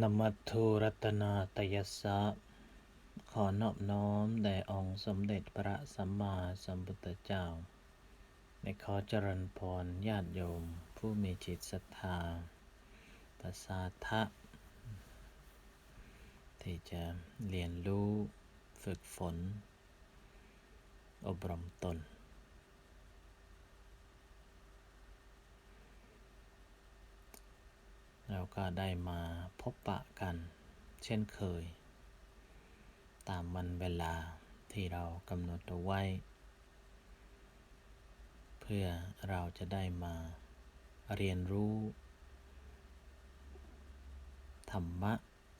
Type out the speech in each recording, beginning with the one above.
นมัตถุรัตนาตยัสสะ ขอนอบน้อม แด่องค์สมเด็จพระสัมมาสัมพุทธเจ้า ในขอเจริญพรญาติโยม ผู้มีจิตศรัทธาประสาทะ ที่จะเรียนรู้ฝึกฝน อบรมตน เราก็ได้มาพบปะกันเช่นเคย ตามวันเวลาที่เรากำหนดเอาไว้ เพื่อเราจะได้มาเรียนรู้ ธรรมะ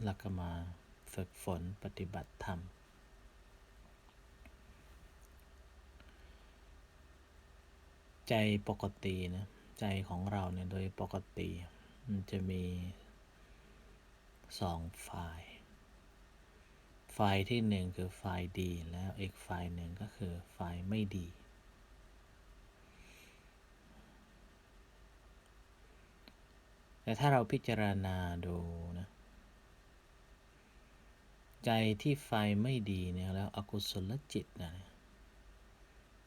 แล้วก็มาฝึกฝนปฏิบัติธรรม ใจปกตินะ ใจของเราเนี่ยโดยปกติ มันจะมีสองฝ่ายฝ่ายที่หนึ่งคือฝ่ายดี แล้วอีกฝ่ายหนึ่งก็คือฝ่ายไม่ดี แต่ถ้าเราพิจารณาดูนะ ใจที่ไฟไม่ดีเนี่ยแล้วอกุศลจิตนะ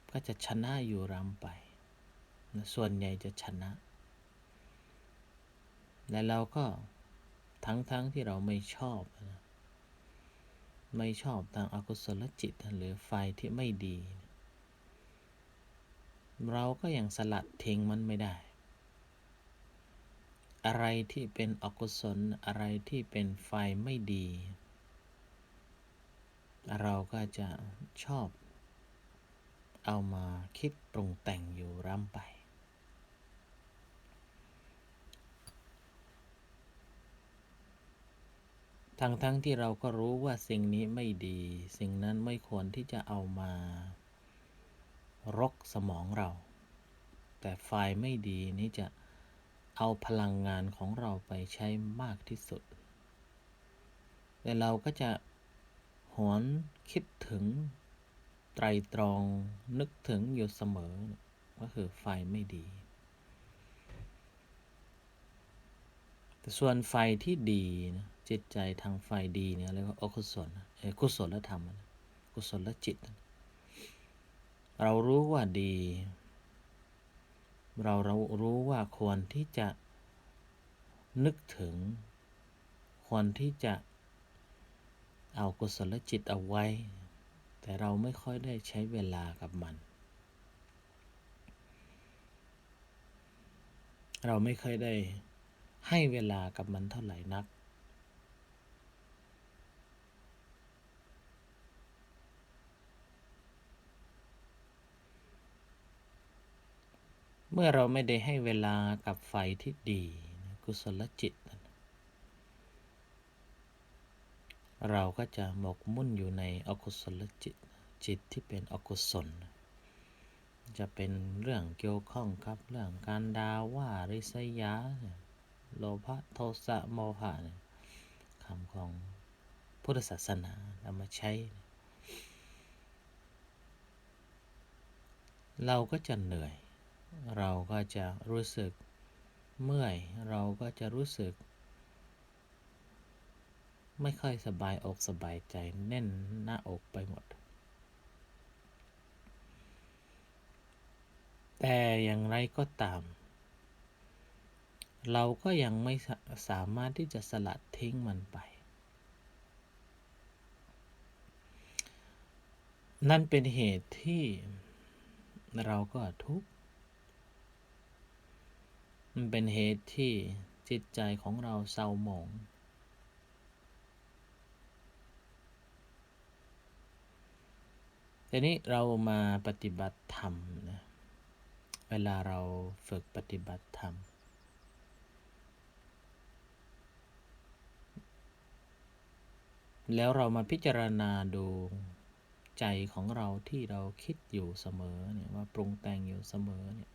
ก็จะชนะอยู่รำไป ส่วนใหญ่จะชนะ และเราก็ทั้งๆทที่เราไม่ชอบนะไม่ชอบทางอากุศลจิตหรือไฟที่ไม่ดี เราก็ยังสลัดทิ้งมันไม่ได้ อะไรที่เป็นอกุศลอะไรที่เป็นไฟไม่ดี เราก็จะชอบเอามาคิดปรุงแต่งอยู่ร่ำไป ทั้งๆทที่เราก็รู้ว่าสิ่งนี้ไม่ดี สิ่งนั้นไม่ควรที่จะเอามารกสมองเรา แต่ไฟไม่ดีนี้จะเอาพลังงานของเราไปใช้มากที่สุดแต่เราก็จะหวนคิดถึงไตรตรองนึกถึงอยู่เสมอ ก็คือไฟไม่ดี ส่วนไฟที่ดีนะ จิตใจทางไฟดีเนี่ยเรียกว่าอกุศลเออกุศลธรรม กุศลจิต เรารู้ว่าดี เราเรารู้ว่าควรที่จะนึกถึง ควรที่จะเอากุศลจิตเอาไว้ แต่เราไม่ค่อยได้ใช้เวลากับมัน เราไม่เคยได้ให้เวลากับมันเท่าไหร่นัก เมื่อเราไม่ได้ให้เวลากับไฟที่ดีกุศลจิต เราก็จะหมกมุ่นอยู่ในอกุศลจิต จิตที่เป็นอกุศล จะเป็นเรื่องเกี่ยวข้องกับเรื่องการดาว่าริษยา โลภะโทสะโมหะคำของพุทธศาสนาเอามาใช้ เราก็จะเหนื่อย เราก็จะรู้สึกเมื่อย เราก็จะรู้สึก ไม่ค่อยสบายอกสบายใจแน่นหน้าอกไปหมด แต่อย่างไรก็ตาม เราก็ยังไม่สามารถที่จะสลัดทิ้งมันไป นั่นเป็นเหตุที่เราก็ทุกข์ มันเป็นเหตุที่จิตใจของเราเศร้าหมองทีนี้เรามาปฏิบัติธรรมนะ เวลาเราฝึกปฏิบัติธรรม แล้วเรามาพิจารณาดูใจของเราที่เราคิดอยู่เสมอเนี่ยว่าปรุงแต่งอยู่เสมอเนี่ย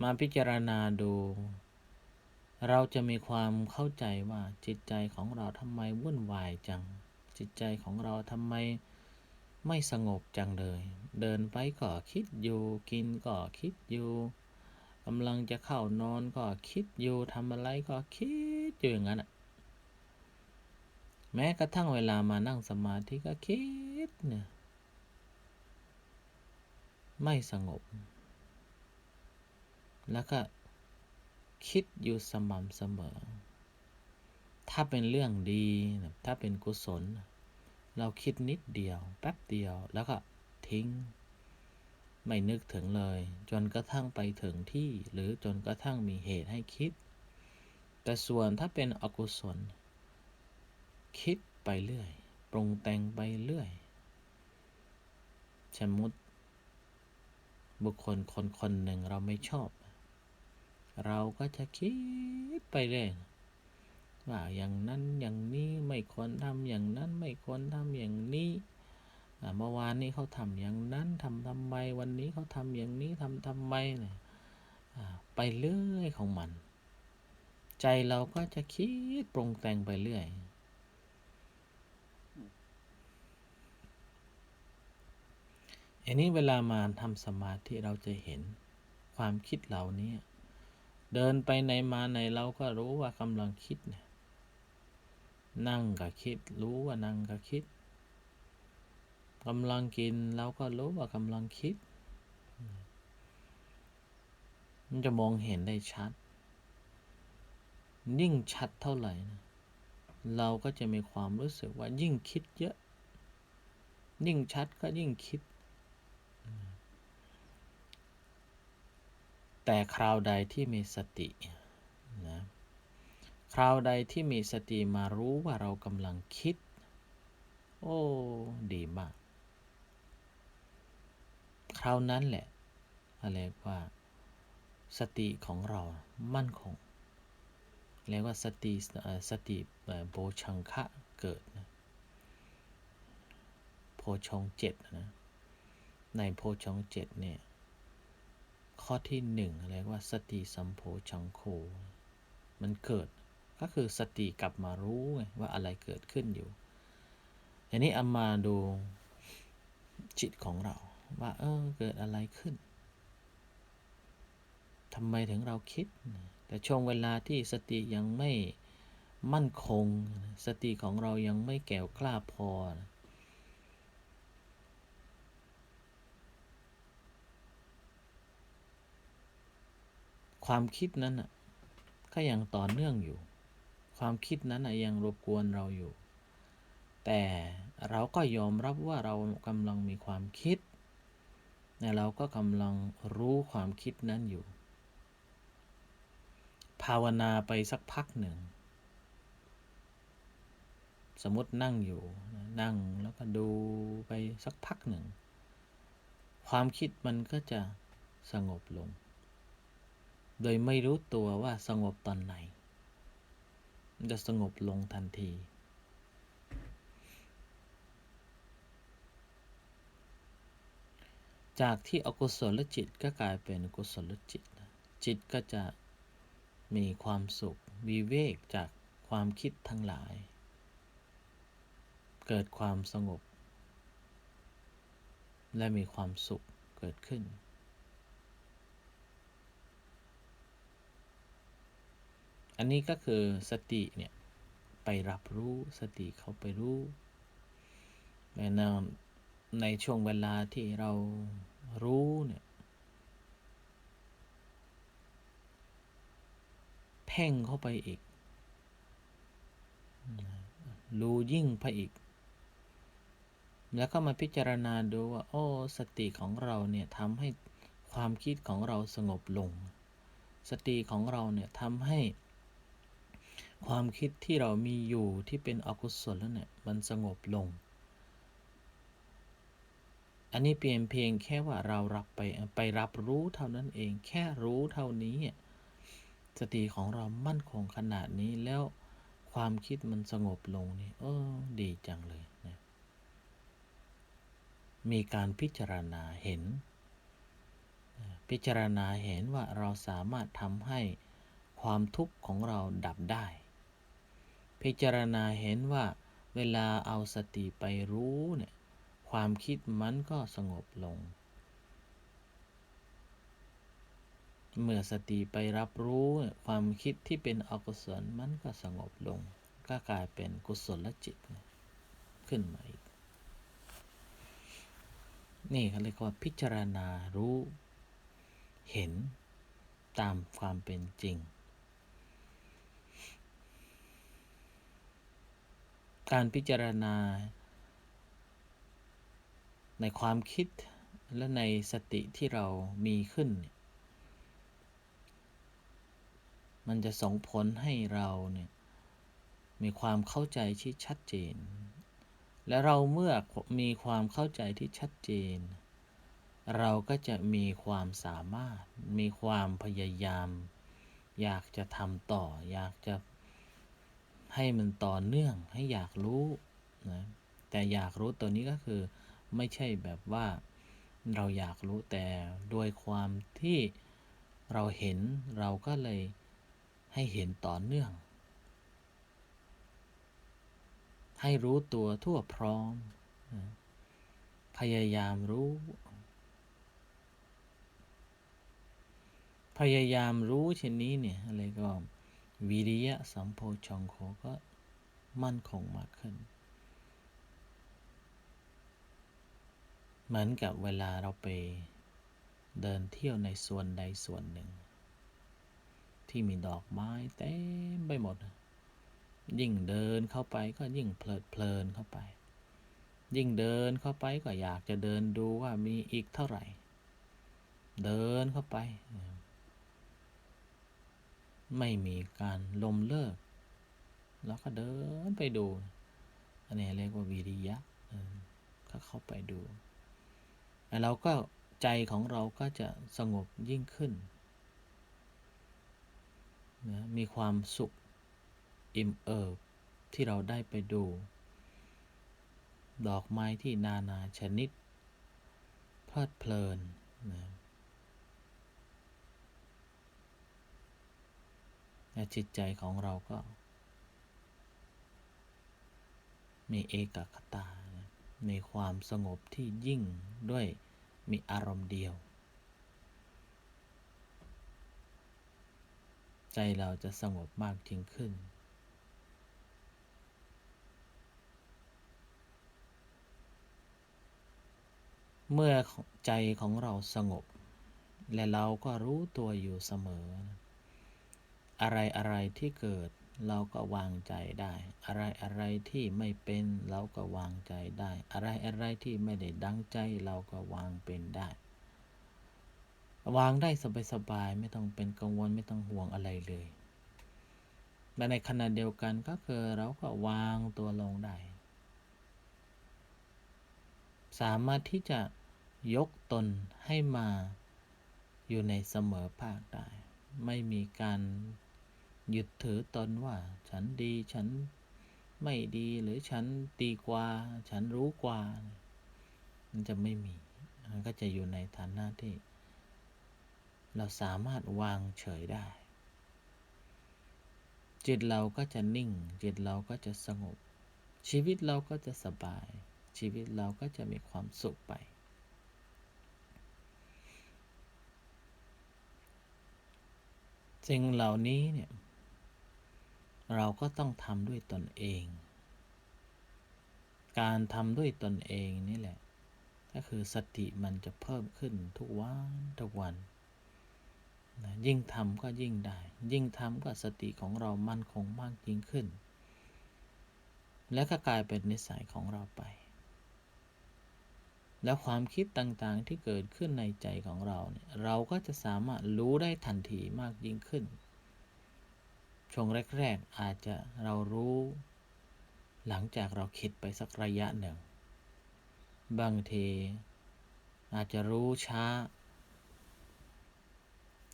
มาพิจารณาดู เราจะมีความเข้าใจว่าจิตใจของเราทำไมวุ่นวายจัง จิตใจของเราทำไมไม่สงบจังเลย เดินไปก็คิดอยู่ กินก็คิดอยู่กำลังจะเข้านอนก็คิดอยู่ทำอะไรก็คิดอยู่อย่างนั้นอะแม้กระทั่งเวลามานั่งสมาธิก็คิดเนี่ยไม่สงบ แล้วก็คิดอยู่สม่ำเสมอ ถ้าเป็นเรื่องดี ถ้าเป็นกุศล เราคิดนิดเดียว แป๊บเดียวแล้วก็ทิ้ง ไม่นึกถึงเลย จนกระทั่งไปถึงที่ หรือจนกระทั่งมีเหตุให้คิด แต่ส่วนถ้าเป็นอกุศล คิดไปเรื่อย ปรุงแต่งไปเรื่อยสมมติบุคคลคนคนหนึ่งเราไม่ชอบ เราก็จะคิดไปเรื่อยว่าอย่างนั้นอย่างนี้ไม่ควรทำอย่างนั้นไม่ควรทำอย่างนี้เมื่อวานนี้เขาทำอย่างนั้นทำทำไมวันนี้เขาทำอย่างนี้ทำทำไมเนี่ยไปเรื่อยของมัน ใจเราก็จะคิดปรุงแต่งไปเรื่อยอันนี้เวลามาทำสมาธิเราจะเห็นความคิดเหล่านี้ เดินไปไหนมาไหนเราก็รู้ว่ากำลังคิดเนี่ยนั่งก็คิด รู้ว่านั่งก็คิดกำลังกินเราก็รู้ว่ากำลังคิด มันจะมองเห็นได้ชัด ยิ่งชัดเท่าไหร่นะเราก็จะมีความรู้สึกว่ายิ่งคิดเยอะ ยิ่งชัดก็ยิ่งคิด แต่คราวใดที่มีสตินะคราวใดที่มีสติมารู้ว่าเรากำลังคิด โอ้ ดีมาก คราวนั้นแหละอะไรว่า สติของเรามั่นคงเรียกว่าสติสติโพชังคะเกิดนะโพชงเจ็ดนะในโพชงเจ็ดเนี่ย ข้อที่หนึ่งเรียกว่าสติสัมโพชังโคมันเกิดก็คือสติกลับมารู้ไงว่าอะไรเกิดขึ้นอยู่อันนี้เอามาดูจิตของเรา ว่า เออเกิดอะไรขึ้นทำไมถึงเราคิด แต่ช่วงเวลาที่สติยังไม่มั่นคง สติของเรายังไม่แก่วกล้าพอนะ ความคิดนั้นน่ะก็ยังต่อเนื่องอยู่ ความคิดนั้นน่ะยังรบกวนเราอยู่ แต่เราก็ยอมรับว่าเรากำลังมีความคิดแต่เราก็กำลังรู้ความคิดนั้นอยู่ ภาวนาไปสักพักหนึ่ง สมมตินั่งอยู่ นั่งแล้วก็ดูไปสักพักหนึ่ง ความคิดมันก็จะสงบลง โดยไม่รู้ตัวว่าสงบตอนไหน จะสงบลงทันทีจากที่อกุศลจิตก็กลายเป็นกุศลจิต จิตก็จะมีความสุขวิเวกจากความคิดทั้งหลาย เกิดความสงบ และมีความสุขเกิดขึ้น อันนี้ก็คือสติเนี่ยไปรับรู้สติเขาไปรู้ในนในช่วงเวลาที่เรารู้เนี่ยเพ่งเข้าไปอีก รู้ยิ่งไปอีก แล้วก็มาพิจารณาดูว่า โอ้ สติของเราเนี่ยทำให้ความคิดของเราสงบลง สติของเราเนี่ยทำให้ ความคิดที่เรามีอยู่ที่เป็นอกุศลแล้วเนี่ยมันสงบลง อันนี้เพียงเพียงแค่ว่าเรารับไปไปรับรู้เท่านั้นเอง แค่รู้เท่านี้สติของเรามั่นคงขนาดนี้แล้วความคิดมันสงบลงนี่เออดีจังเลยนะมีการพิจารณาเห็น พิจารณาเห็นว่าเราสามารถทำให้ความทุกข์ของเราดับได้ พิจารณาเห็นว่าเวลาเอาสติไปรู้เนี่ย ความคิดมันก็สงบลง เมื่อสติไปรับรู้ความคิดที่เป็นอกุศลมันก็สงบลง ก็กลายเป็นกุศลจิตขึ้นมาอีก นี่เขาเรียกว่าพิจารณารู้ เห็นตามความเป็นจริง การพิจารณา ในความคิดและในสติที่เรามีขึ้น มันจะส่งผลให้เราเนี่ยมีความเข้าใจที่ชัดเจน และเราเมื่อมีความเข้าใจที่ชัดเจน เราก็จะมีความสามารถ มีความพยายาม อยากจะทำต่อ อยากจะ ให้มันต่อเนื่องให้อยากรู้นะแต่อยากรู้ตัวนี้ก็คือไม่ใช่แบบว่าเราอยากรู้แต่โดยความที่เราเห็นเราก็เลยให้เห็นต่อเนื่อง ให้รู้ตัวทั่วพร้อม พยายามรู้ พยายามรู้เช่นนี้เนี่ยอะไรก็ วิริยะสัมโพชงโคก็มั่นคงมากขึ้น เหมือนกับเวลาเราไปเดินเที่ยวในส่วนใดส่วนหนึ่ง ที่มีดอกไม้เต็มไปหมด ยิ่งเดินเข้าไปก็ยิ่งเพลิดเพลินเข้าไป ยิ่งเดินเข้าไปก็อยากจะเดินดูว่ามีอีกเท่าไหร่ เดินเข้าไป ไม่มีการลมเลิก แล้วก็เดินไปดู อันนี้เรียกว่าวิริยะก็เข้าไปดูแล้วเราก็ใจของเราก็จะสงบยิ่งขึ้นนะมีความสุขอิ่มเอิบที่เราได้ไปดู ดอกไม้ที่นานาชนิด เพลิดเพลินนะ และจิตใจของเราก็ มีเอกคตา มีความสงบที่ยิ่งด้วยมีอารมณ์เดียว ใจเราจะสงบมากยิ่งขึ้น เมื่อใจของเราสงบ และเราก็รู้ตัวอยู่เสมอ อะไรอะไรที่เกิดเราก็วางใจได้ อะไรอะไรที่ไม่เป็นเราก็วางใจได้ อะไรอะไรที่ไม่ได้ดังใจเราก็วางเป็นได้ วางได้สบายๆไม่ต้องเป็นกังวลไม่ต้องห่วงอะไรเลยและในขณะเดียวกันก็คือเราก็วางตัวลงได้ สามารถที่จะยกตนให้มาอยู่ในเสมอภาคได้ ไม่มีการ ยึดถือตนว่า ฉันดีฉันไม่ดีหรือฉันตีกว่า ฉันรู้กว่า มันจะไม่มีมันก็จะอยู่ในฐานะที่ เราสามารถวางเฉยได้ จิตเราก็จะนิ่ง จิตเราก็จะสงบ ชีวิตเราก็จะสบาย ชีวิตเราก็จะมีความสุขไปสิ่งเหล่านี้เนี่ย เราก็ต้องทำด้วยตนเอง การทำด้วยตนเองนี่แหละ ก็คือสติมันจะเพิ่มขึ้นทุกวันทุกวันนะยิ่งทำก็ยิ่งได้ ยิ่งทำก็สติของเรามั่นคงมากยิ่งขึ้น และก็กลายเป็นนิสัยของเราไป แล้วความคิดต่างๆที่เกิดขึ้นในใจของเราเนี่ยเราก็จะสามารถรู้ได้ทันทีมากยิ่งขึ้น ช่วงแรก ๆ อาจจะเรารู้ หลังจากเราคิดไปสักระยะหนึ่ง บางที อาจจะรู้ช้า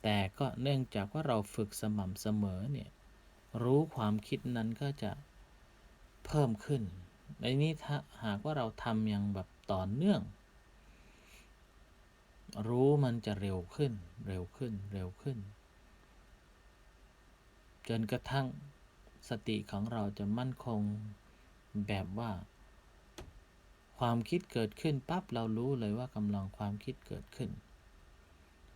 แต่ก็เนื่องจากว่าเราฝึกสม่ำเสมอเนี่ย รู้ความคิดนั้นก็จะเพิ่มขึ้นในนี้ถ้าหากว่าเราทำอย่างแบบต่อเนื่อง รู้มันจะเร็วขึ้น เร็วขึ้น เร็วขึ้น จนกระทั่งสติของเราจะมั่นคงแบบว่า ความคิดเกิดขึ้นปั๊บเรารู้เลยว่ากำลังความคิดเกิดขึ้น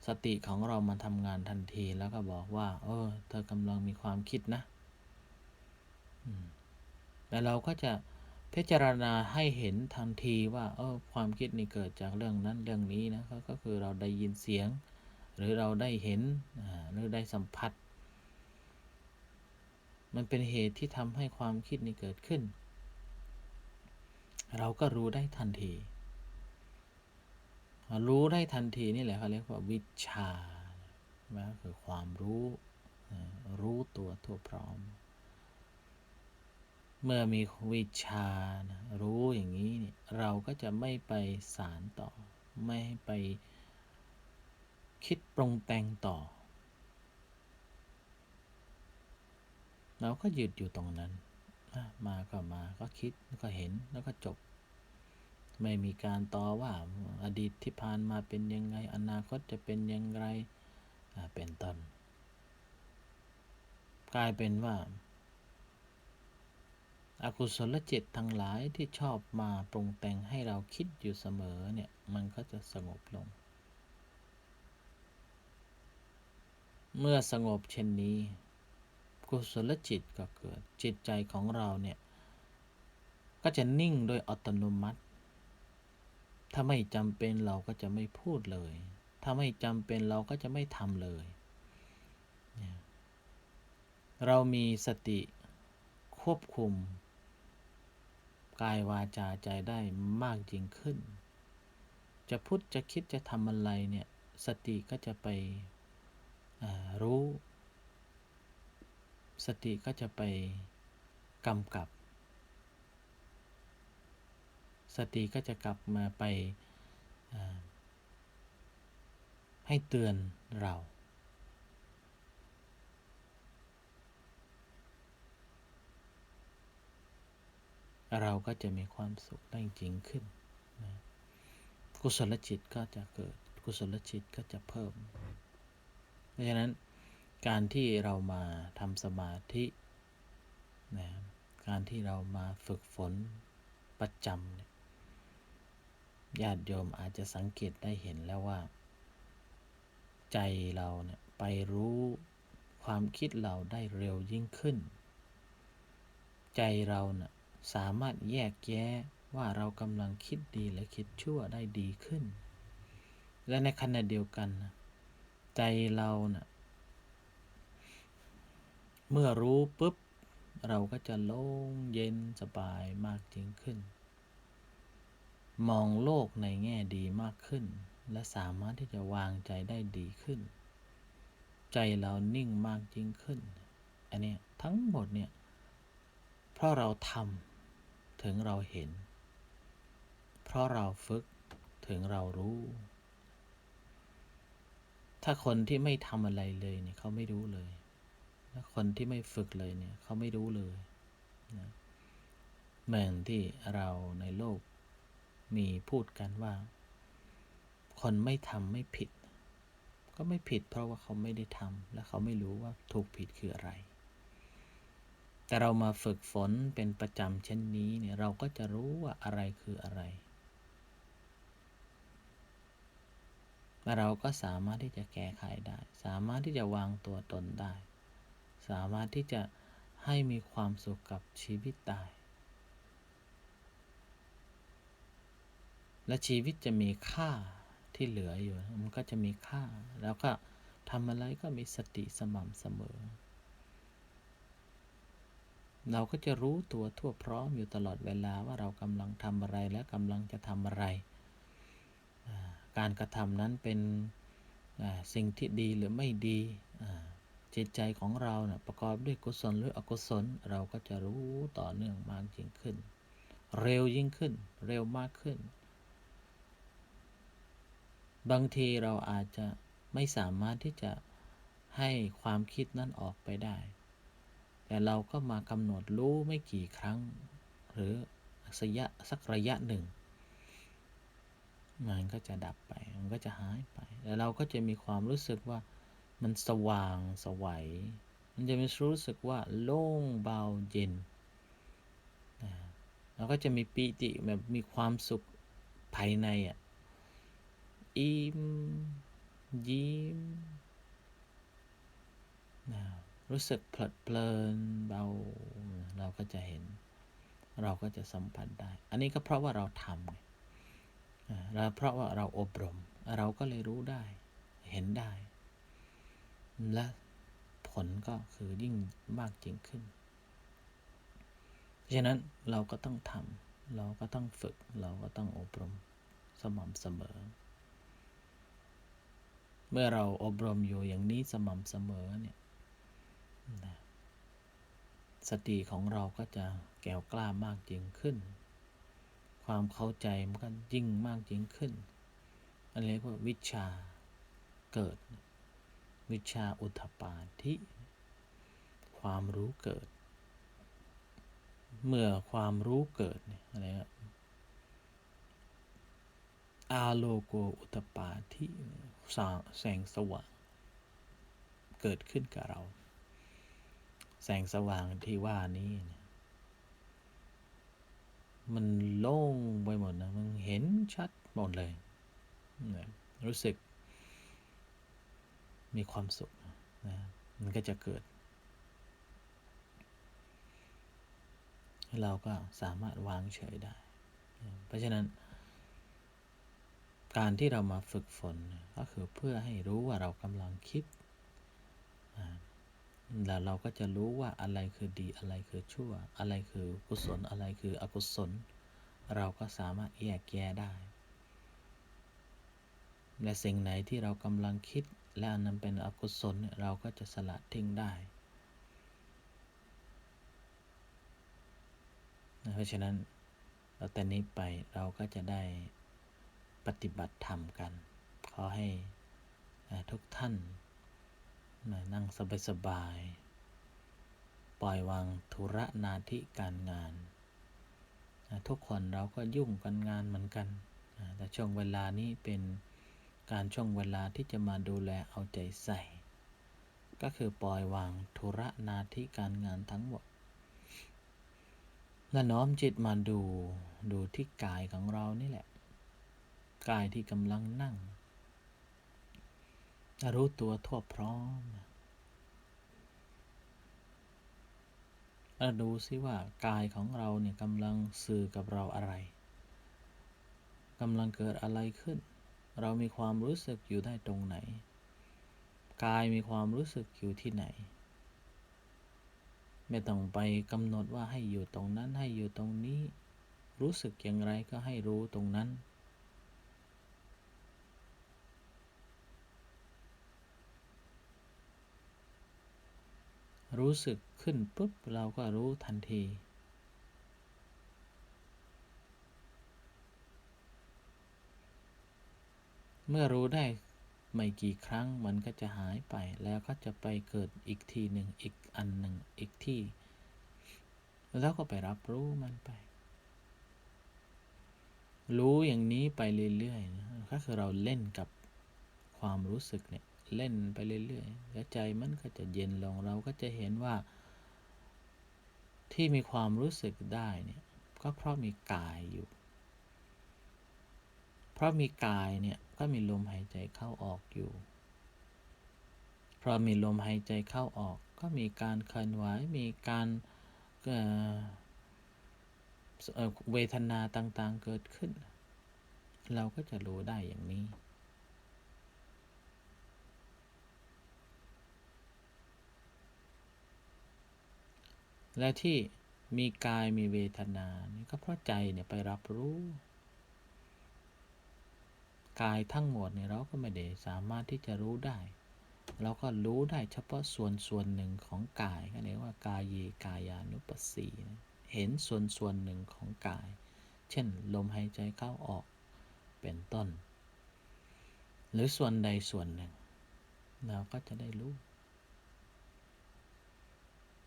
สติของเรามันทำงานทันทีแล้วก็บอกว่า เออ เธอกำลังมีความคิดนะแต่เราก็จะพิจารณาให้เห็นทันทีว่า เออ ความคิดนี่เกิดจากเรื่องนั้นเรื่องนี้นะก็คือเราได้ยินเสียง หรือเราได้เห็นหรือได้สัมผัส มันเป็นเหตุที่ทำให้ความคิดนี้เกิดขึ้น เราก็รู้ได้ทันที รู้ได้ทันทีนี่แหละเขาเรียกว่าวิชานะคือความรู้ รู้ตัวทั่วพร้อม เมื่อมีวิชานะรู้อย่างนี้เนี่ยเราก็จะไม่ไปสารต่อ ไม่ให้ไปคิดปรุงแต่งต่อ เราก็หยุดอยู่ตรงนั้น มาก็มาก็คิดแล้วก็เห็นแล้วก็จบ ไม่มีการต่อว่าอดีตที่ผ่านมาเป็นยังไง อนาคตจะเป็นยังไงเป็นต้น กลายเป็นว่าอกุศลจิตทั้งหลายที่ชอบมาปรุงแต่งให้เราคิดอยู่เสมอเนี่ย มันก็จะสงบลง เมื่อสงบเช่นนี้ กุศลจิตก็เกิด จิตใจของเราเนี่ยก็จะนิ่งโดยอัตโนมัติ ถ้าไม่จำเป็นเราก็จะไม่พูดเลย ถ้าไม่จำเป็นเราก็จะไม่ทำเลย เรามีสติควบคุม กายวาจาใจได้มากยิ่งขึ้น จะพูดจะคิดจะทำอะไรเนี่ย สติก็จะไปรู้ สติก็จะไปกำกับ สติก็จะกลับมาไปให้เตือนเรา เราก็จะมีความสุขได้จริงขึ้นนะกุศลจิตก็จะเกิด กุศลจิตก็จะเพิ่ม เพราะฉะนั้น การที่เรามาทำสมาธินะการที่เรามาฝึกฝนประจำญาติโยมอาจจะสังเกตได้เห็นแล้วว่า ใจเราเนี่ยไปรู้ความคิดเราได้เร็วยิ่งขึ้น ใจเราเนี่ยสามารถแยกแยะว่าเรากำลังคิดดีหรือคิดชั่วได้ดีขึ้น และในขณะเดียวกัน ใจเราเนะ่ะ เมื่อรู้ปุ๊บ เราก็จะโล่งเย็นสบายมากยิ่งขึ้น มองโลกในแง่ดีมากขึ้น และสามารถที่จะวางใจได้ดีขึ้น ใจเรานิ่งมากยิ่งขึ้น อันนี้ทั้งหมดเนี่ย เพราะเราทำถึงเราเห็น เพราะเราฝึกถึงเรารู้ ถ้าคนที่ไม่ทำอะไรเลยเนี่ยเขาไม่รู้เลย คนที่ไม่ฝึกเลยเนี่ยเขาไม่รู้เลยนะเหมือนที่เราในโลกมีพูดกันว่า คนไม่ทำไม่ผิด ก็ไม่ผิดเพราะว่าเขาไม่ได้ทำและเขาไม่รู้ว่าถูกผิดคืออะไร แต่เรามาฝึกฝนเป็นประจำเช่นนี้เนี่ยเราก็จะรู้ว่าอะไรคืออะไรเราก็สามารถที่จะแก้ไขได้ สามารถที่จะวางตัวตนได้ สามารถที่จะให้มีความสุขกับชีวิตได้ และชีวิตจะมีค่าที่เหลืออยู่มันก็จะมีค่า แล้วก็ทำอะไรก็มีสติสม่ำเสมอ เราก็จะรู้ตัวทั่วพร้อมอยู่ตลอดเวลาว่าเรากำลังทำอะไรและกำลังจะทำอะไร การกระทำนั้นเป็นสิ่งที่ดีหรือไม่ดีอ่า จิตใจของเราเนะประกอบด้วยกุศลหรืออกุศล เราก็จะรู้ต่อเนื่องมากยิ่งขึ้น เร็วยิ่งขึ้น เร็วมากขึ้น บางทีเราอาจจะไม่สามารถที่จะให้ความคิดนั้นออกไปได้ แต่เราก็มากำหนดรู้ไม่กี่ครั้ง หรือสักระยะสักระยะหนึ่ง มันก็จะดับไป มันก็จะหายไป แล้วเราก็จะมีความรู้สึกว่า มันสว่างสวัย มันจะมีรู้สึกว่าโล่งเบาเย็นนะเราก็จะมีปีติแบบมีความสุขภายในอะ อิ่มยิ้มนะรู้สึกเพลิดเพลินเบา เราก็จะเห็น เราก็จะสัมผัสได้ อันนี้ก็เพราะว่าเราทำไงอ่าเพราะว่าเราอบรม เราก็เลยรู้ได้ เห็นได้ และผลก็คือยิ่งมากจริงขึ้น เพราะฉะนั้นเราก็ต้องทำเราก็ต้องฝึก เราก็ต้องอบรมสม่ำเสมอ เมื่อเราอบรมอยู่อย่างนี้สม่ำเสมอเนี่ยสติของเราก็จะแก่วกล้ามากยิ่งขึ้น ความเข้าใจมันก็ยิ่งมากยิ่งขึ้น อันเรียกว่าวิชาเกิด วิชาอุทปาธิ ความรู้เกิด เมื่อความรู้เกิดเนี่ยอะไรอะอาโลโกอุตปาธิสาแสงสว่าง เกิดขึ้นกับเรา แสงสว่างที่ว่านี้นมันโล่งไปหมดนะ มันเห็นชัดหมดเลยนะรู้สึก มีความสุขนะมันก็จะเกิด เราก็สามารถวางเฉยได้ เพราะฉะนั้น การที่เรามาฝึกฝนก็คือเพื่อให้รู้ว่าเรากำลังคิดแล้วเราก็จะรู้ว่าอะไรคือดีอะไรคือชั่ว อะไรคือกุศลอะไรคืออกุศล เราก็สามารถแยกแยะได้ และสิ่งไหนที่เรากำลังคิด และอันนั้นเป็นอกุศลเนี่ยเราก็จะสลัดทิ้งได้นะเพราะฉะนั้นเราแต่นี้ไปเราก็จะได้ปฏิบัติธรรมกัน ขอให้ทุกท่านนะนั่งสบายๆปล่อยวางธุระนาทีการงานนะทุกคนเราก็ยุ่งกันงานเหมือนกันนะแต่ช่วงเวลานี้เป็น การช่วงเวลาที่จะมาดูแลเอาใจใส่ ก็คือปล่อยวางธุระนาที่การงานทั้งหมดและน้อมจิตมาดูดูที่กายของเรานี่แหละ กายที่กำลังนั่ง รู้ตัวทั่วพร้อมแล้วดูซิว่ากายของเราเนี่ยกำลังสื่อกับเราอะไรกำลังเกิดอะไรขึ้น เรามีความรู้สึกอยู่ได้ตรงไหน กายมีความรู้สึกอยู่ที่ไหน ไม่ต้องไปกำหนดว่าให้อยู่ตรงนั้นให้อยู่ตรงนี้ รู้สึกอย่างไรก็ให้รู้ตรงนั้น รู้สึกขึ้นปุ๊บเราก็รู้ทันที เมื่อรู้ได้ไม่กี่ครั้งมันก็จะหายไปแล้วก็จะไปเกิดอีกทีหนึ่งอีกอันหนึ่งอีกที่ แล้วก็ไปรับรู้มันไป รู้อย่างนี้ไปเรื่อยๆนะก็คือเราเล่นกับความรู้สึกเนี่ยเล่นไปเรื่อยๆแล้วใจมันก็จะเย็นลงเราก็จะเห็นว่า ที่มีความรู้สึกได้เนี่ยก็เพราะมีกายอยู่ เพราะมีกายเนี่ย ก็มีลมหายใจเข้าออกอยู่ เพราะมีลมหายใจเข้าออก ก็มีการเคลื่อนไหว มีการเเวทนาต่างๆเกิดขึ้น เราก็จะรู้ได้อย่างนี้ และที่มีกายมีเวทนานี่ก็เพราะใจเนี่ยไปรับรู้ กายทั้งหมดเนี่ยเราก็ไม่ได้สามารถที่จะรู้ได้ เราก็รู้ได้เฉพาะส่วนส่วนหนึ่งของกายก็เรียกว่ากายเยกายานุปัสสีนะเห็นส่วนส่วนหนึ่งของกาย เช่น ลมหายใจเข้าออกเป็นต้น หรือส่วนใดส่วนหนึ่ง เราก็จะได้รู้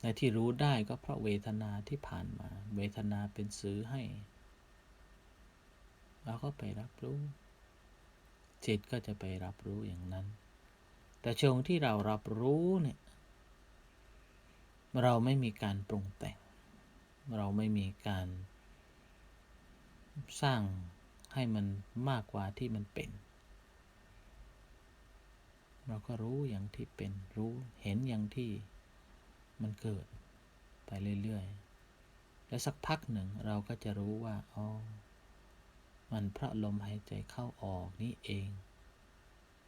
ในที่รู้ได้ก็เพราะเวทนาที่ผ่านมา เวทนาเป็นสื่อให้ เราก็ไปรับรู้ จิตก็จะไปรับรู้อย่างนั้น แต่ช่วงที่เรารับรู้เนี่ย เราไม่มีการปรุงแต่ง เราไม่มีการสร้างให้มันมากกว่าที่มันเป็น เราก็รู้อย่างที่เป็น รู้เห็นอย่างที่มันเกิดไปเรื่อยๆ แล้วสักพักหนึ่งเราก็จะรู้ว่า อ๋อ มันเพราะลมหายใจเข้าออกนี่เอง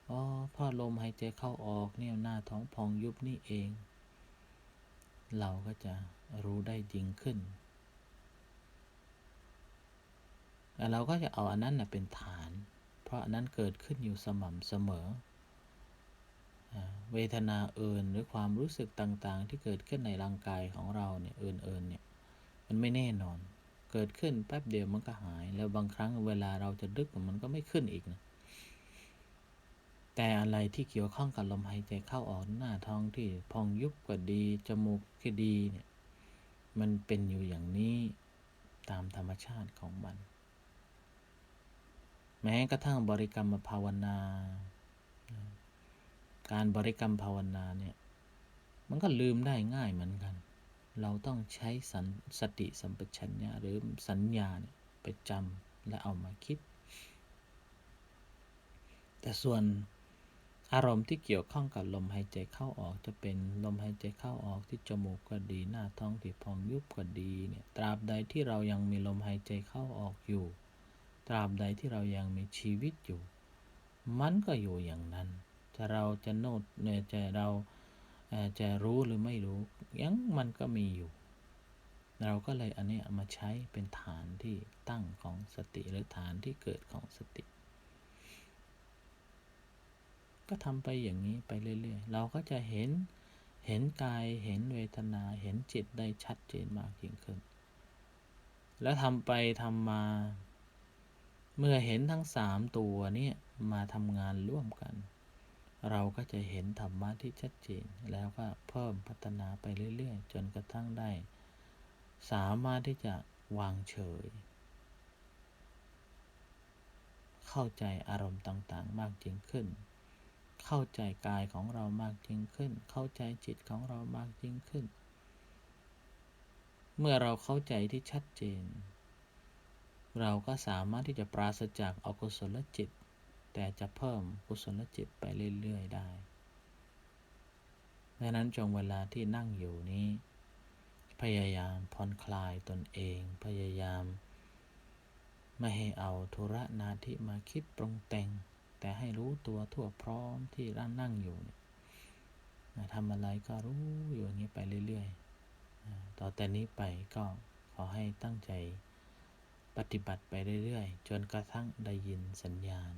อ๋อเพราะลมหายใจเข้าออกเนี่ยหน้าท้องพองยุบนี่เอง เราก็จะรู้ได้จริงขึ้นแล้วเราก็จะเอาอันนั้นนะเป็นฐาน เพราะอันนั้นเกิดขึ้นอยู่สม่ำเสมอ เวทนาเอินหรือความรู้สึกต่างๆ ที่เกิดขึ้นในร่างกายของเราเนี่ยเอินเอินเนี่ยมันไม่แน่นอน เกิดขึ้นแป๊บเดียวมันก็หาย แล้วบางครั้งเวลาเราจะดึกมันก็ไม่ขึ้นอีกนะแต่อะไรที่เกี่ยวข้องกับลมหายใจเข้าออกหน้าท้องที่พองยุบก็ดีจมูกก็ดีเนี่ยมันเป็นอยู่อย่างนี้ตามธรรมชาติของมัน แม้กระทั่งบริกรรมภาวนา การบริกรรมภาวนาเนี่ยมันก็ลืมได้ง่ายเหมือนกัน เราต้องใช้สันสติสัมปชัญญะหรือสัญญาเนี่ยไปจำและเอามาคิด แต่ส่วนอารมณ์ที่เกี่ยวข้องกับลมหายใจเข้าออกจะเป็นลมหายใจเข้าออกที่จมูกก็ดี หน้าท้องที่พองยุบก็ดีเนี่ยตราบใดที่เรายังมีลมหายใจเข้าออกอยู่ ตราบใดที่เรายังมีชีวิตอยู่ มันก็อยู่อย่างนั้น จะเราจะโน้ตเนี่ยจะเรา จะรู้หรือไม่รู้ ยังมันก็มีอยู่ เราก็เลยอันนี้มาใช้เป็นฐานที่ตั้งของสติหรือฐานที่เกิดของสติ ก็ทำไปอย่างนี้ไปเรื่อยๆ เราก็จะเห็นเห็นกายเห็นเวทนาเห็นจิตได้ชัดเจนมากยิ่งขึ้น แล้วทำไปทำมา เมื่อเห็นทั้งสามตัวนี้มาทำงานร่วมกัน เราก็จะเห็นธรรมะที่ชัดเจน แล้วก็เพิ่มพัฒนาไปเรื่อยๆ จนกระทั่งได้ สามารถที่จะวางเฉย เข้าใจอารมณ์ต่างๆ มากยิ่งขึ้น เข้าใจกายของเรามากยิ่งขึ้น เข้าใจจิตของเรามากยิ่งขึ้น เมื่อเราเข้าใจที่ชัดเจน เราก็สามารถที่จะปราศจากอกุศลจิต แต่จะเพิ่มกุศลจิตไปเรื่อยๆได้ดังนั้นจงเวลาที่นั่งอยู่นี้ พยายามผ่อนคลายตนเอง พยายาม ไม่ให้เอาธุระนาทิมาคิดปรุงแต่ง แต่ให้รู้ตัวทั่วพร้อมที่ร่างนั่งอยู่ทำอะไรก็รู้อยู่อย่างนี้ไปเรื่อยๆ ต่อแต่นี้ไปก็ขอให้ตั้งใจปฏิบัติไปเรื่อยๆ จนกระทั่งได้ยินสัญญาณ